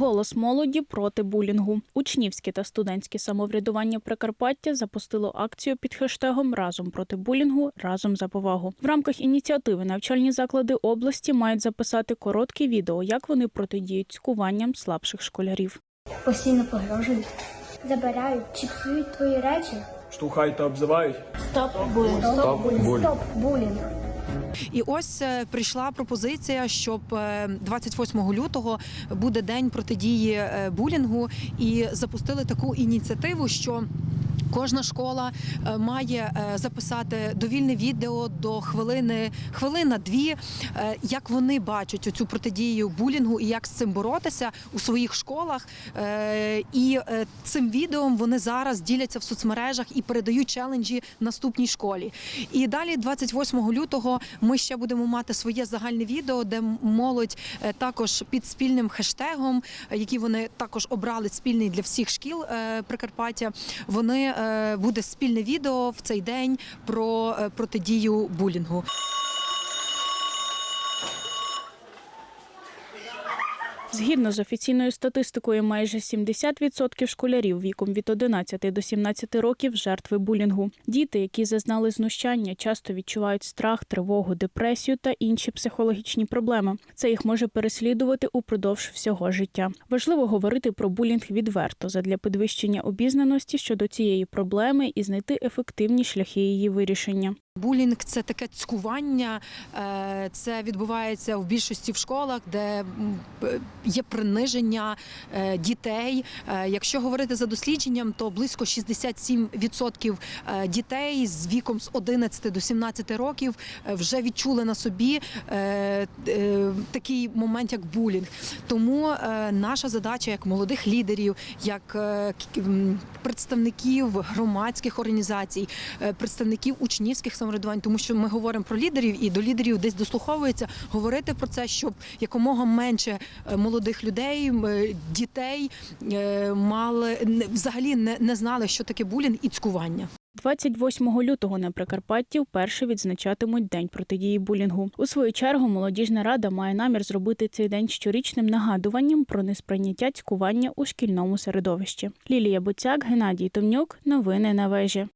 Голос молоді проти булінгу. Учнівське та студентське самоврядування Прикарпаття запустило акцію під хештегом Разом проти булінгу, разом за повагу. В рамках ініціативи навчальні заклади області мають записати коротке відео, як вони протидіють цькуванням слабших школярів. постійно погрожують, забирають чи псують твої речі. штовхають та обзивають. Стоп булінг. Стоп булінг. Стоп булінг. І ось е, прийшла пропозиція, щоб е, 28 лютого буде день протидії е, булінгу, і запустили таку ініціативу, що. Кожна школа е, має е, записати довільне відео до хвилини, хвилина дві, е, як вони бачать цю протидію булінгу і як з цим боротися у своїх школах. І цим відео вони зараз діляться в соцмережах і передають челенджі наступній школі. І далі, 28 лютого, ми ще будемо мати своє загальне відео, де молодь також під спільним хештегом, який вони також обрали спільний для всіх шкіл Прикарпаття. Вони буде спільне відео в цей день про е, протидію булінгу. Згідно з офіційною статистикою, майже 70% школярів віком від 11 до 17 років жертви булінгу. Діти, які зазнали знущання, часто відчувають страх, тривогу, депресію та інші психологічні проблеми. Це їх може переслідувати упродовж всього життя. Важливо говорити про булінг відверто задля підвищення обізнаності щодо цієї проблеми і знайти ефективні шляхи її вирішення. Булінг це таке цькування. е, Це відбувається в більшості в школах, де є приниження е, дітей. Е, Якщо говорити за дослідженням, то близько 67% е, дітей з віком з 11 до 17 років вже відчули на собі такий момент, як булінг. Тому наша задача як молодих лідерів, як представників громадських організацій, представників учнівських самоврядувань, тому що ми говоримо про лідерів і до лідерів десь дослуховується говорити про це, щоб якомога менше е, молодих людей, е, дітей е, мали взагалі не, не знали, що таке булінг і цькування. 28 лютого на Прикарпатті вперше відзначатимуть День протидії булінгу. У свою чергу молодіжна рада має намір зробити цей день щорічним нагадуванням про несприйняття цькування у шкільному середовищі. Лілія Буцяк, Геннадій Томнюк. Новини на вежі.